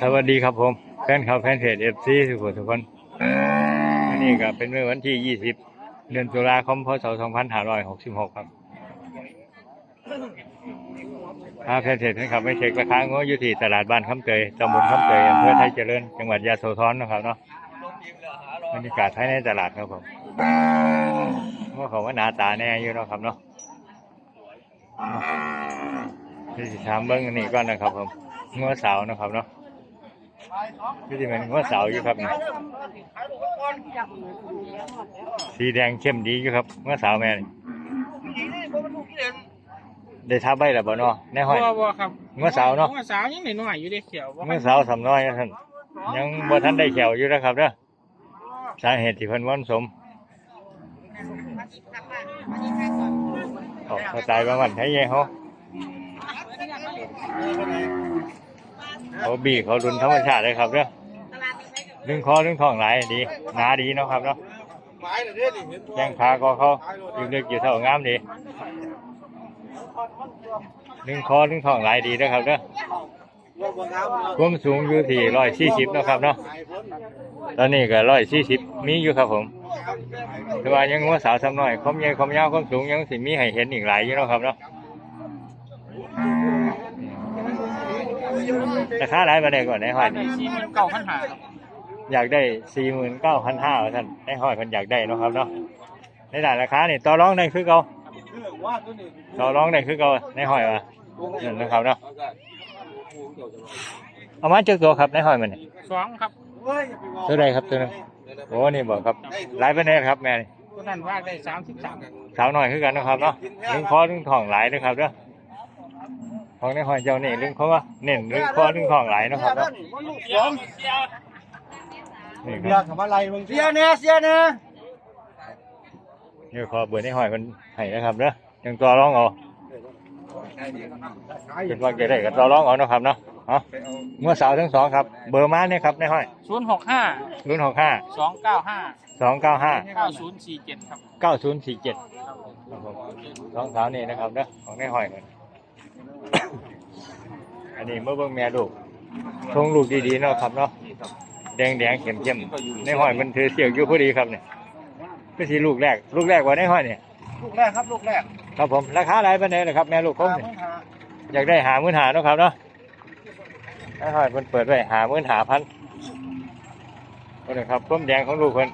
สวัสดีครับผมแฟนข่าวแฟนเพจเอฟซีทุกคนทุกคนอันนี้ก็เป็นเมื่อวันที่ 20 เดือนตุลาคมพศ 2566 ครับพาแฟนเพจให้ขับไปเช็คราคาง้ออยู่ที่ตลาดบ้านคำเตยตำบลคำเตยอำเภอไทยเจริญ จังหวัดยะโสธรนะครับเนาะบรรยากาศภายในตลาดครับผมว่าเขาว่าหนาตาแน่อยู่เนาะครับเนาะที่สิถามเบิ้งอันนี้ก่อนนะครับผม ง้อสาวนะครับเนาะพี่ที่มันว่าเสาอยู่ครับนี่สีแดงเข้มดีอยู่ครับเมื่อสาวแม่นี่ได้ทับใบแล้วบ่เนาะในห้อยบ่บ่ครับเมื่อสาวเนาะเมื่อสาวยังน้อยๆอยู่เด้เขียวบ่เมื่อสาวสำน้อยนะท่านยังบ่ทันได้แขวอยู่นะครับเด้อสาเหตุที่เพิ่นว่อนสมออกสไตล์ประมาณไทยใหญ่เขา เขาบีเขาดุนธรรมชาติเลยครับเด้อดึงคอดึงท้องหลายดีหนาดีเนาะครับเนาะแข้งขาก็เขาอยู่เล็กอยู่เท่างามดีดึงคอดึงท้องหลายดีนะครับเด้อความสูงอยู่ที่ร้อยสี่สิบนะครับเนาะตอนนี้ก็ร้อยสี่สิบมีอยู่ครับผมแต่ว่ายังว่าสาวสำน้อยความใหญ่ความยาวความสูงยังสิมีให้เห็นอีกหลายอยู่นะครับเนาะ ราคาหลายมาได้ก่อนในห้อยได้สี่หมื่นเก้าพันห้าครับอยากได้สี่หมื่นเก้าพันห้าท่านในห้อยคนอยากได้เนาะครับเนาะในด่านราคานี่ต่อรองได้คือเก่าต่อรองได้คือเก่าในห้อยวะนั่นนะครับเนาะเอามาเจอตัวครับในห้อยมันนี่สองครับตัวใดครับตัวนึงโอ้นี่บอกครับหลายไปแน่ครับแม่นี่ตัวนั้นว่าได้สามสิบสามสาวน้อยคือกันเนาะครับเนาะลึงคอลึงทองหลายนะครับเด้อ ของในห้อยเจ้านี่ลึงคอเน้นลึงคอลึงทองหลายเนาะครับเนาะนี่คเสียรับทำอะไรมึงเสียเนี่ยเสียเนี่ยนี่ขอเบอร์ในห้อยมันให้นะครับเด้อยังต่อรองเอาเป็นว่าจะได้ก็ต่อรองเอาเนาะครับเนาะเอาเมื่อสาวทั้งสองครับ เบอร์มาเนี่ยครับในห้อยศูนย์หกห้ารุ่นหกห้าสองเก้าห้าสองเก้าห้า เก้าศูนย์สี่เจ็ดครับ เก้าศูนย์สี่เจ็ดสองสาวนี่นะครับเด้อของในห้อยกัน อันนี้เมื่อเบิ่งแม่ลูกทรงลูกดีๆเนาะครับเนาะแดงแดงๆเข้มเข้มๆในห้อยมันถือเสียงอยู่พอดีครับเนี่ยก็สีลูกแรก ลูกแรกว่าในห้อยเนี่ยลูกแรกครับลูกแรกครับผมราคาอะไรเป็นไงล่ะครับ แม่ลูกคงเนี่ยอยากได้หามื่นหาเนาะครับเนาะในห้อยมันเปิดไว้หามื่นหาพันนี่นะครับต้มแดงของลูกคน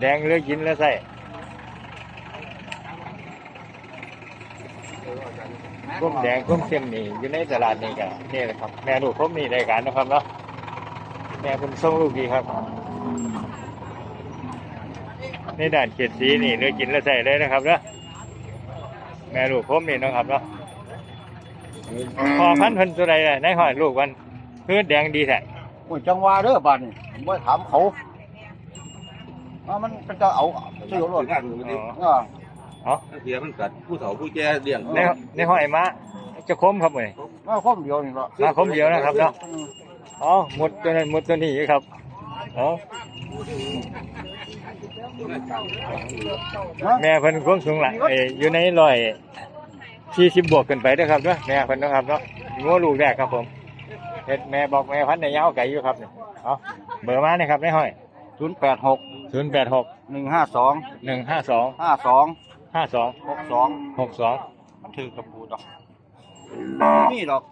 แดงเลือกกินแล้วใส่ ก้มแดงก้มเข้มนี่อยู่ในตลาดนี่กันนี่แหละครับ แม่ลูกผมนี่ได้การนาะครับเนาะแม่คุณส่งลูกดีครับในด่านเขียดสีนี่เลือกกินแล้วใส่เลยนะครับเนาะแม่ลูกผมนี่เนาะครับเนาะพอพันธุ์เพิ่นตัวใดอะในหอยลูกมันเพื่อแดงดีแท้โอ้ยจังหวะเด้อบ้านนี่ผมว่าถามเขาว่ามันเป็นจะเอาซื้อรถงานดูดิอ๋ ออ่าเสียมันกัดผู้เฒ่าผู้แก่เลี้ยงในในหอยมาจะคมครับเว้ยว่าคมเดียวนี่เนาะมาคมเดียวนะครับเนาะอ๋อหมดตัวนั้นหมดตัวนี้ครับอ๋อฮะแม่เพิ่นความสูงหลายเอ้ยอยู่ในร้อยสี่สิบบวกขึ้นไปเด้อครับเนาะแม่เพิ่นเนาะครับเนาะงัวลูกแรกครับผมเฮ็ดแม่บอกแม่พันธุ์ในยาวไก่อยู่ครับเนี่ยเอาเบอร์มาเนี่ยครับในห้อยศูนย์แปดหกศูนย์แปดหกหนึ่งห้าสองหนึ่งห้าสองห้าสอง ห้าสองหกสองหกสองมันถือกระปูดอกนี่ดอก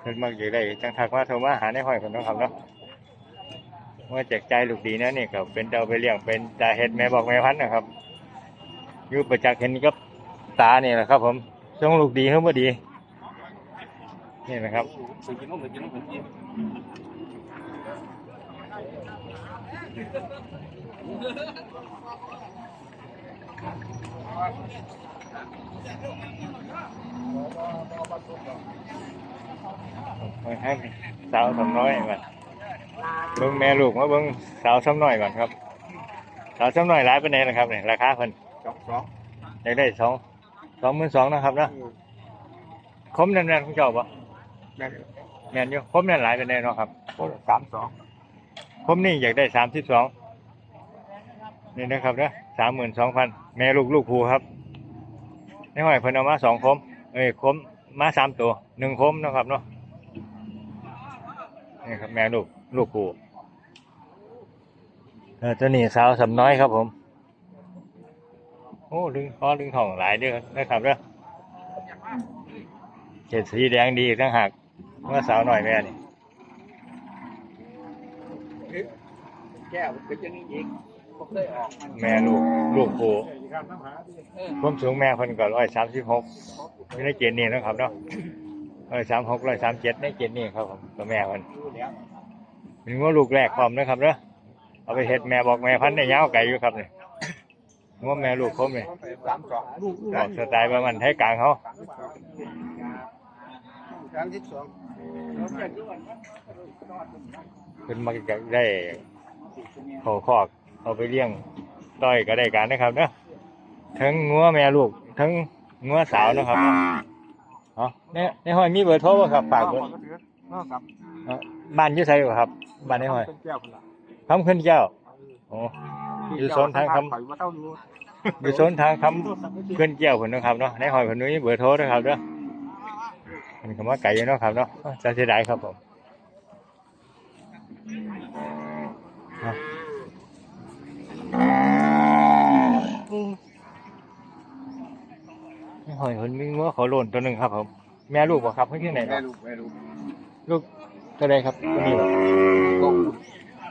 เพิ่นมักอยู่ได้จังทักมาโทรมาหาในห้อยเพิ่นเนาะครับเนาะว่าแจกใจลูกดีนะนี่ครับเป็นเจ้าไปเลี้ยงเป็นตาเฮ็ดแม่บอกแม่พันธุ์นะครับอยู่ประจักษ์เห็นกับตานี่แหละครับ ผมช่วงลูกดีเฮาบ่ดีนี่นะครับ ให้สาวสำน้อยก่อนเบิ่งแม่ลูกมาเบิ่งสาวสำน้อยก่อนครับ สาวสำน้อยหลายปานใดนะครับเนี่ยราคาเพิ่นสองสองอยากได้สองสองหมื่นสองนะครับเนาะคมแน่นๆของเจ้าปะแม่นอยู่คมแน่นหลายปานใดเนาะครับสามสองคมนี่อยากได้สามสิบสอง นี่นะครับเนาะสามหมื่นสองพันแม่ลูกลูกภูครับในห้อยเพิ่นเอามาสองคมเอ้ยคมมาสามตัวหนึ่งคมนะครับเนาะนี่ครับแม่ลูกลูกกูเออตัวนี้สาวสำน้อยครับผม โอ้ดึงคอดึงท้องหลายเด้วยนะครับเด้อเจ็ดสีแดงดีทั้งหักเมื่อสาวหน่อยแม่นี่แก้วเป็นยังนี้อีกผมได้ออก แม่ลูกลูกกูความสูงแม่คนก็ร้อยสามสิบหกในเกณฑ์นี้นะครับเนาะร้อยสามหกร้อยสามเจ็ดในเกณฑ์นี้ครับผมตัวแม่คนเป็นว่าลูกแรกความนะครับเนาะเอาไปเห็ดแม่บอกแม่พันธุ์ได้ยาวไก่อยู่ครับเนี่ยว่าแม่ลูกคมเนี่ยสามสองลูกออกสไตล์ประมาณไทยกลางเขาสามสิบสองขึ้นมาก็ได้ขอคอก เอาไปเลี้ยงต้อยก็ได้การนะครับเนาะทั้งงัวแม่ลูก ทั้งงัวสาวนะครับเนาะเนี่ยในห้อยมีเบอร์โทรบ่ครับฝากเบอร์ครับเนาะบ้านอยู่ไสบ่ครับบ้านในห้อยเป็นแก้วคนละคำขึ้นเจ้าโอ้ อยู่โซนทางคำ ข่อยว่าเท่ารู้อยู่โซนทางคำขึ้นเจ้าผลนะครับเนาะในห้อยผลนี้เบอร์โทรนะครับเนาะมันคำว่าไก่อยู่เนาะครับเนาะจะเสียดายครับผมเนาะใน ห้อยผลมีงัวเขาโลนตัวหนึ่งครับผมแม่ลูกบ่ครับเพิ่งที่ไหนคแม่รับลูกแม่ลูกลูกตัวใดครับตัวนี้บ่ลูก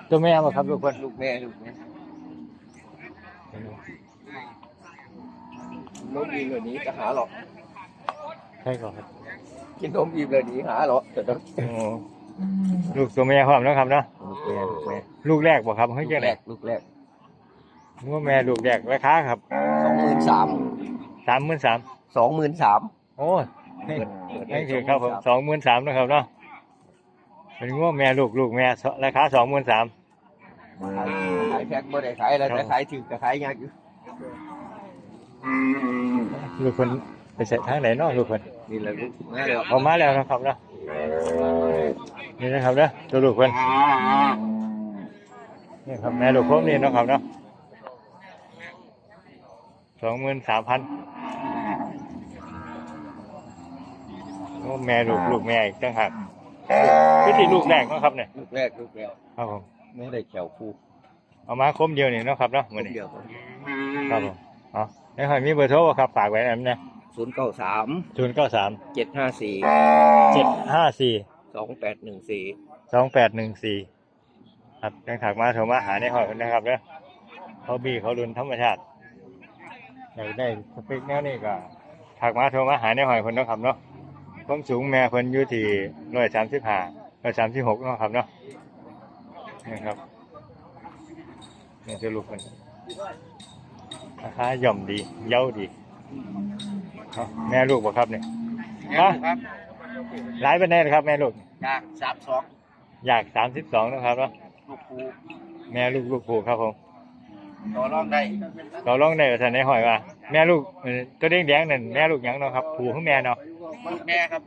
ตัวแม่บ่ครับลูกเพิ่นลูกแม่ลูกแม่นมอิ่มเลยนี้จะหาหรอกใช่ก่อนครับกินนมอิ่มเลยนี้หาหรอกแต่ต้องโอ้ลูกตัวแม่พร้อมแล้วครับเนาะลูกแม่ลูกแม่ลูกแรกบ่ครับเฮ้ยลูเจ้ากไหแรนกลูกแรก งัวแม่ลูกแรกราคาครับสองหมื่นสามสามหมื่นสามสองหมื่นสามโอ้ยนี่คือครับผมสองหมื่นสามนะครับเนาะเป็นงัวแม่ลูกลูกแม่ราคาสองหมื่นสามขายแพ็คบ่ได้ขายอะไรแต่ขายถึงแต่ขายยากอยู่ลูกคนไปใส่ทางไหนเนาะลูกคนนี่แหละลูกแม่เลยออกมาแล้วนะครับเนาะนี่นะครับเนาะตัวลูกคนนี่ครับแม่ลูกครบนี่เนาะครับเนาะ สองหมื่นสามพันโอ้แม่ลูกลูกแม่อีกต่างหากคือที่ลูกแรกเนาะครับเนี่ยลูกแรกลูกแรกครับผมไม่ได้แขวคู่เอามาคมเดียวนี่เนาะครับเนาะมื้อนี้เดียวครับผมเอ๋อแล้วหอยมีเบอร์โทรบ่ครับฝากไว้นั่นนะศูนย์เก้าสามศูนย์เก้าสามเจ็ดห้าสี่เจ็ดห้าสี่สองแปดหนึ่งสี่สองแปดหนึ่งสี่ครับยังถักมาโทรมาหาในหอยคนนะครับเนาะเขาบีเขารุนธรรมชาติ อยากได้สเปคแนวนี้ก็ถักมาโทรมาหาในหอยคนเนาะครับเนาะความสูงแม่เพิ่นอยู่ที่ร้อยสามสิบห้าร้อยสามสิบหกเนาะครับเนาะนี่ครับนี่จะลูกคนราคาย่อมดี เย้าดีเอาแม่ลูกบ่ครับเนี่ยครับหลายเป็นแน่ครับ แม่ลูกยากสามสองอยากสามสิบสองนะครับเนาะลูกคูแม่ลูกลูกผูกครับผม ต่อรองได้เราลองได้ท่านในหอยว่า แม่ลูกเอ่อตัวแดงแดงๆนั่นแม่ลูกหยังเนาะครับผูกของแม่เนาะลูกแม่ครับ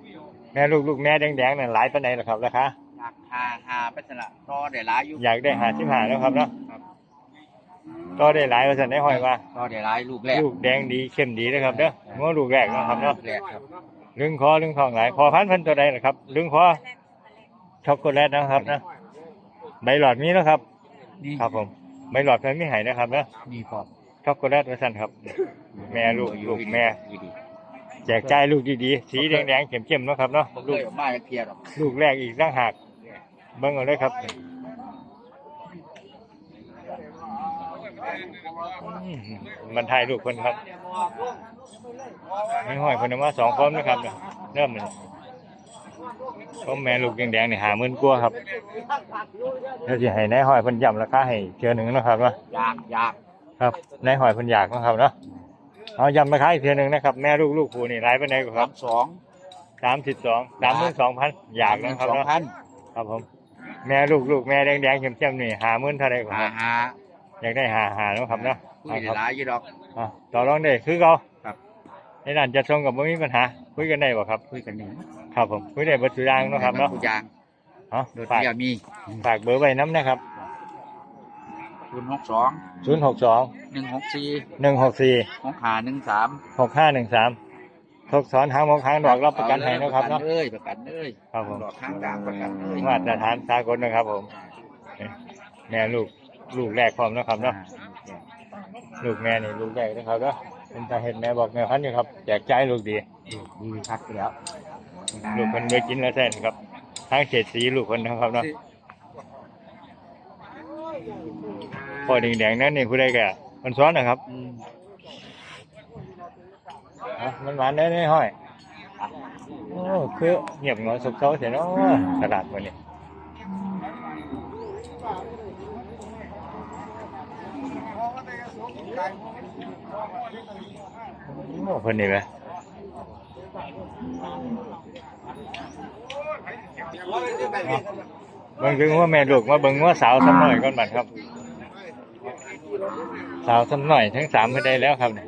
แม่ลูกลูกแม่แดงแดงๆนั่นหลายปานใดล่ะครับราคาอยากหาหาไปสละต่อได้หลายอยู่อยากได้หาสิบหาแล้วครับเนาะก็ได้หลายว่าท่านในหอยว่า ต่อได้หลายลูกแรกลูกแดงดีเข้มดีนะครับเด้อง้อลูกแรกเนาะครับเนาะ ลูกแรกครับลึงคอลึงทองหลายพอพันพันตัวใดล่ะครับลึงคอช็อกโกแลตนะครับนะใบหลอดมีแล้วครับ นี่ครับผม ใบหลอดมันไม่หายนะครับเนาะนี่พอช็อกโกแลตว่าสั่นครับ แม่ลูกลูกแม่ดีดีแจกจ่ายลูกดีๆ สีแดงๆเข้มๆเนาะครับเนาะผมเคลูกยออกมาจากเพียหรอกลูกแรกอีกตั้งหากเบิ่งเอาเลยครับอืมมันถ่ายลูกคนครับนี่ห้อยคนเอามาสองคนนะครับเนี่ยเริ่มมั นก็แม่ลูกแดงๆนี่หาหมื่นกว่าครับเดี๋ยวจะให้นายห้อยเพิ่นย้ำราคาให้เทื่อหนึ่งเนาะครับเนาะอยากอยากครับนายหอยเพิ่นอยากเนาะครับเนาะเอาย้ำราคาอีกเทื่อหนึ่งนะครับแม่ลูกลูกผู้นี่หลายปานใดกว่าคสารับมสองสามสิบสองสามหมื่นสองพันอยากนะครับสองเนาะพันครับผมแม่ลูกลูกแม่แดงๆเข้มๆนี่หาหมื่นเท่าไรกว่าหาหาอยากได้หาหาเนาะครับเนาะคุยได้หลายอยู่ดอก อะต่อรองได้คือเขาครับ ในด้านจะส่งกับไม่มีปัญหาคุยกันได้บ่ครับ คุยกันหนึ่ง ครับผมคุยได้เบัตรสุยางเนาะครับเนาะทุกอย่างเอาโดยฝากที่มีฝากเบอร์ไว้น้ำนะครับศูนย์หกสองศูนย์หกสองหนึ่งหกสี่หนึ่งหกสี่หกหาหนึ่งสามหกห้าหนึ่งสามโททกสอนหางมองหางดอกรับประกันให้นะครับเนาะเลยประกันเลยครับผม ดอกข้างด่างประกันเลยมาตรฐานสากลนะครับผมนี่แม่ลูกลูกแรกพร้อมนะครับเนาะลูกแม่นี่ลูกแรกนะครับเนาะเป็นตาเห็นแม่บอกแม่พันธุ์อยู่ครับแจกใจายลูกดี ดีคักแล้ว ลูกคนไปกินแล้วแท้นครับทางเฉดสีลูกคนนะครับเนาะพอแดงๆนั่นนี่ผู้ใดแก่มันซ้อนนะครับอะมันหวานได้ไหมห้อยโอ้คือเงียบเหงาสุกเซาเสียเนาะตลาดวันนี้โอ้คนนี้ไหม เบิ่งถึงว่าแม่ลูกมาเบิ่งว่าสาวสำหน่อยก่อนบัดครับ สาวสำหน่อยทั้งสามก็ได้แล้วครับเนี่ย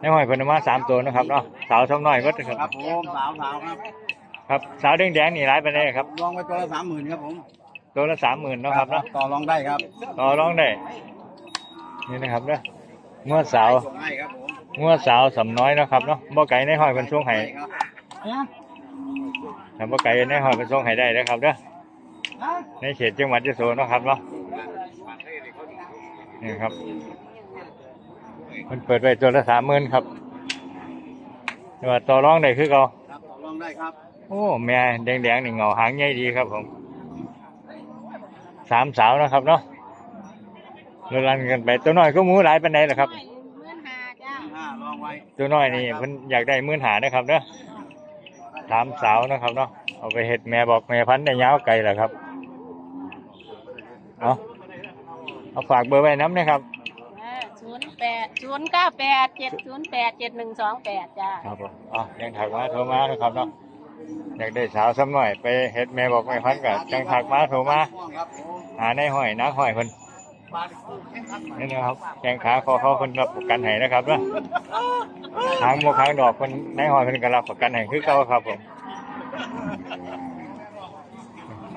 ในห้อยเพนเอามาสามตัวนะครับเนาะสาวสำหน่อยก็คครัรับบผมสาวสาวครับ ครับสาวแดงๆนี่ร้ายไปเลยครับ ลองไปตัวละสามหมื่นครับผมตัวละสามหมื่นนาะครับเนาะต่อรองได้ครับต่อรองได้นี่นะครับเนาะงวดสาวส่งให้ครับผมงวดสาวสำน้อยเนาะครับเนาะบ่ไก่ในห้อยเป็นช่วงไห้ครับ ทำบ่ไก่ในห้อยเป็นช่วงไห้ได้นะครับเด้อในเขตจังหวัดยโสเนาะครับเนาะนี่ครับ มันเปิดไว้ตัวละสามหมื่นครับแต่ว่าต่อรองได้คือเขาครับต่อรองได้ครับ โอ้แม่แดงๆนี่เงาหางใหญ่ดีครับผมสามสาวนะครับเนาะเวลากันไปตัวน้อยก็หมูหลายปันใดล่ะครับหมื่นห้าจ้าห้าลองไว้ตัวน้อยนี่เพิ่นอยากได้หมื่นหานะครับเนาะ สามสาวนะครับเนาะเอาไปเห็ดแม่บอกแม่พันธุ์ได้ยาวไกลแหละครับเอาเอาฝากเบอร์ไว้น้ำนะครับ ศูนย์แปดศูนย์เก้าแปดเจ็ดศูนย์แปดเจ็ดหนึ่งสองแปดจ้าครับผมอ๋อยังถักมาโทรมานะครับเนาะอยากได้สาวซ้ำหน่อยไปเห็ดแม่บอกแม่พันธุ์กับจังถักมาโทรมาครับผมหาในห้อยนักห้อยคน นี่นะครับแข้งขาคอเขาคนรับประกันให้นะครับเนาะหางโมกหางดอกคนในห้อยคนก็รับประกันให้คือเก่าครับผม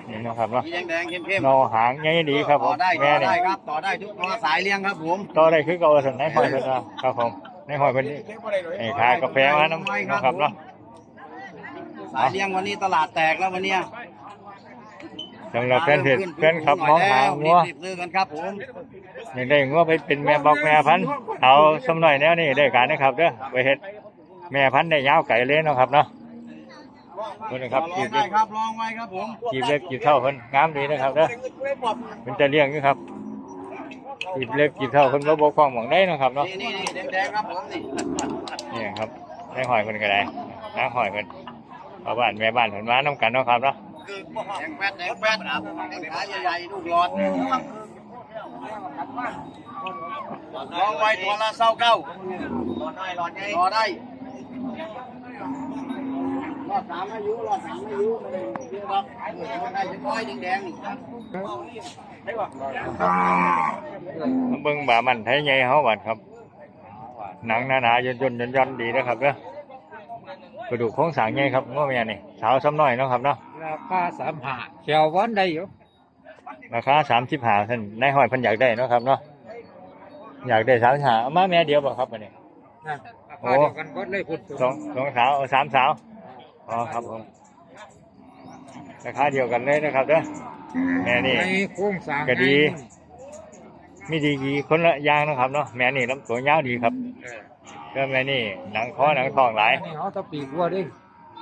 นี่นะครับเนาะสีแดงๆเข้มนอหางใหญ่ดีครับผต่อมได้ต่แม่อนี่ได้ครับต่อได้ทุกตัวสายเลี้ยงครับผมต่อได้คือเก่าสันในห้อยคนนะครับผมในห้อยคนนี้ไอ้ขากาแฟมาน้ำนะครับเนาะ สายเลี้ยงวันนี้ตลาดแตกแล้ววันเนี้ย สำหรับแฟนเพจแฟนขับมองหางัวรีบๆซื้อกันครับผมอยากได้งัวไปเป็นแม่บอกแม่พันธุ์เอาสำหน่อยแนวนี้ได้การนะครับเด้อไปเฮ็ดแม่พันธุ์ได้ยาวไก่เลยเนาะครับเนาะนี่นะครับต่อรจีองบได้ครับลองไว้ครับผมจีบเล็บจีบเท่าเพิ่นงามดีนะครับเด้อเป็นจะเลี้ยงอยู่ครับจีบเล็บจีบเท่าเพิ่นบ่บกพร่องหม่องได้นาะครับเนาะนี่นี่นี่แดงๆครับผมนี่นี่ครับได้หอยเพิ่นก็ได้นะหอยเพิ่นเอาบ้านแม่บ้านเพิ่นมานํกันเนาะครับเนาะ แดงแปดแดงแป๊ดครับขาใหญ่ๆลูกหลอดลองไว้ตัวละเศร้าเก้าหลอดได้หลอดไงรอได้รอดสามอายุรอดสามอายุไม่ได้เยอะหรอกได้จะก้อยแดงๆนี่มาเบิ่งบามันไทยใหญ่เฮาบัดครับ หนังหนาๆย่นๆย่อนๆดีนะครับเด้อกระดูกโครงสร้างใหญ่ครับง้อแม่นี่สาวซ้ำน้อยเนาะครับเนาะ ราคาสามห้าแขววันได้อยู่ราคาสามสิบห้าท่านนายห้อยเพันอยากได้เนาะครับเนาะอยากได้สามหาเอามาแม่เดียวบ่ครับอันนี้นะราคาเดียวกันก็เลยคุณสองสองสาวเอาสามสาวอ๋อครับผมราคาเดียวกันเลยนะครับเด้อแม่นี่ ในโครงสร้างก็ดี มีดีกีคนละอย่างเนาะครับเนาะแม่นี่ลำตัวยาวดีครับก็แม่นี่หนังคอหนังทองหลายนี่เขาตะปีกวัวดิ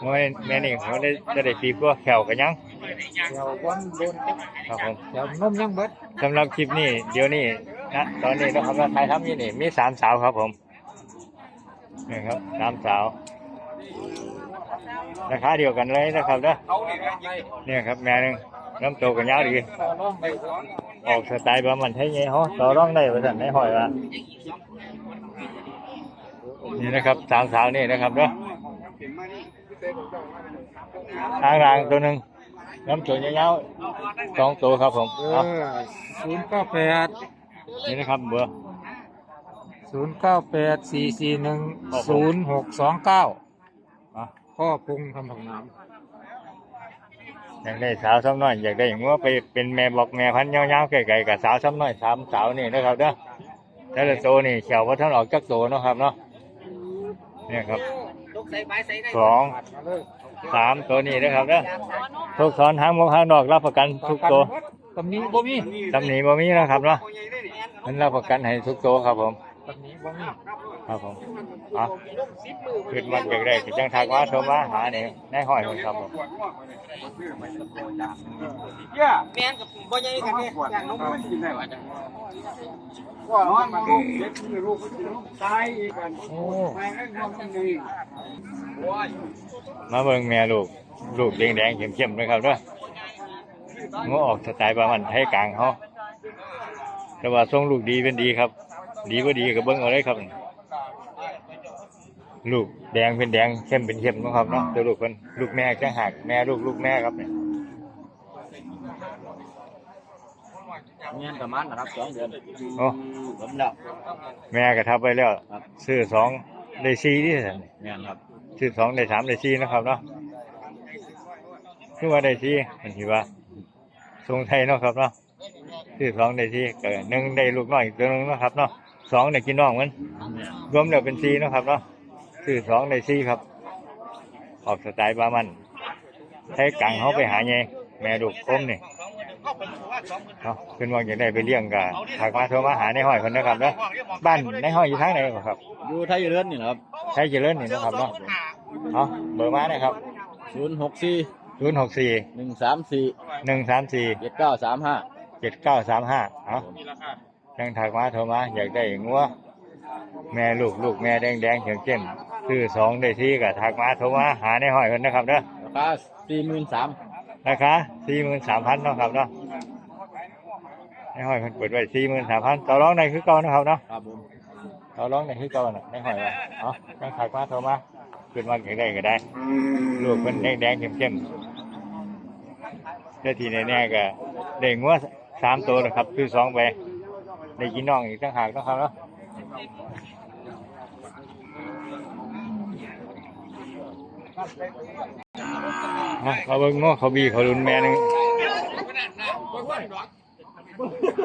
โอ้ยแม่นี่เขาได้จะได้ปีกว่าแขวกันยังแขววันบนครับผมแขวนมยังเบิดสำหรับคลิปนี้เดี๋ยวนี้นะตอนนี้นะครับเราถ่ายทำอยู่นี่มีสามสาวครับผมนี่ครับสามสาวราคาเดียวกันเลยนะครับเด้อเนี่ยครับแม่หนึงน้ำโตกันยาวดีต่อรองได้สองออกสไตล์ประมันไทยไงฮะต่อรองได้ประสันไม่หอยว่านี่นะครับสามสาวนี่นะครับเด้อ ทางรางตัวหนึ่งน้ำโตยาวๆสองตัวครับผมเอเอาอศูนย์เก้าแปดนี่นะครับเบอร์ศูนย์เก้าแปดสี่สี่หนึ่งศูนย์หกสองเก้าอะพ่อพุงทำผักน้อยากได้สาวซ้ำน้อยอยากได้อย่างว่าไปเป็นแม่บอกแม่พันธุ์ยาวๆไก่ๆกับสาวซ้ำน้อยสามสาวนี่นะครับเด้อแต่ละโตวนี่เขียวว่าท่านออกจากโตเนาะครับเนาะเนี่ยครับทุก สองสามตัวนี้นะครับเด้อทุกสอนหางมกหางดอกรับประกันทุกตัวตำนี้บ่มีตำหนิบ่มีนะครับเนาะมันรับประกันให้ทุกตัวครับผมตำนี้บ่มี ครับผมอะขึ้นมันอยากได้ก็จังทักว่าโทรมาหาเนี่ยในห้อยผมครับผมแม่นกับบ่ใหญ่กันเนี่ยอย่างนกมันกินได้ว่าจังว่านอนมาลูกเด็กมีลูกตายอีกกันโอ้แม่งไอ้นอนมันนี่โอ้ยมาเบิ่งแม่ลูกลูกแดงๆเข้มๆเลยครับด้องัวออกสไตล์ประมาณไทยกลางเขาแต่ว่าทรงลูกดีเป็นดีครับ ดีก็ดีก็เบิ่งเอาเลยครับ ลูกแดงเป็นแดงเข้มเป็นเข้มเนาะครับเนาะตัวลูกเพิ่นลูกแม่จังหักแม่ลูกลูกแม่ครับเนี่ยเงี้ยประมาณนะครับสองเดือนโอ้ผมแล้วแม่ก็ทับไปแล้วครับซื้อสองได้สี่ที่สันเงี้ยครับซื้อสองได้สามได้สี่นะครับเนาะคือว่าได้สี่มันถือว่าทรงไทยเนาะครับเนาะซื้อสองได้สี่ก็หนึ่งได้ลูกน้อยอีกตัวหนึงเนาะครับเนาะสองได้กินน้องมันรวมแล้วเป็นสี่เนาะครับเนาะ ซื้อสองได้สี่ครับออกสไตล์บามันใช้กังเขาไปหาไงแม่ลูกคมนี่เนาะขึ้นว่าอย่างได้ไปเลี้ยงกับหากมาโทรมาหาในห้อยคนนะครับเนาะบ้านในห้อยอยู่ทางไหนครับอยู่ไทยเรือนนี่ครับใช้เจริญนี่นะครับเนาะเอาเบอร์มานะครับศูนย์หกสี่ศูนย์หกสี่หนึ่งสามสี่หนึ่งสามสี่เจ็ดเก้าสามห้าเจ็ดเก้าสามห้าเอายังถักมาโทรมาอยากได้งัวแม่ลูกลูกแม่แดงแดงเขียวเข้ม ซื้อสองได้ที่กับถักมาโทรมาหาในห้อยคนนะครับเนาะราคาสี่หมื่นสามราคาสี่หมื่นสามพันเนาะครับเนาะในห้อยคนเปิดไว้สี่หมื่นสามพันต่อรองในคือเก่านะครับเนาะครับผมต่อรองในคือเก่าน่ะในห้อยว่าเอายังถักมาโทรมาขึ้นมาอยากได้ก็ได้ลูกเป็นแดงแดงๆเข้มๆเจ้าทีแน่ๆก็ได้งัวสามตัวนะครับคือสองไปได้กินน้องอีกต่างหากนะครับเนาะ เขาเบิ่งง้อเขาบีเขาลุนแม่นึง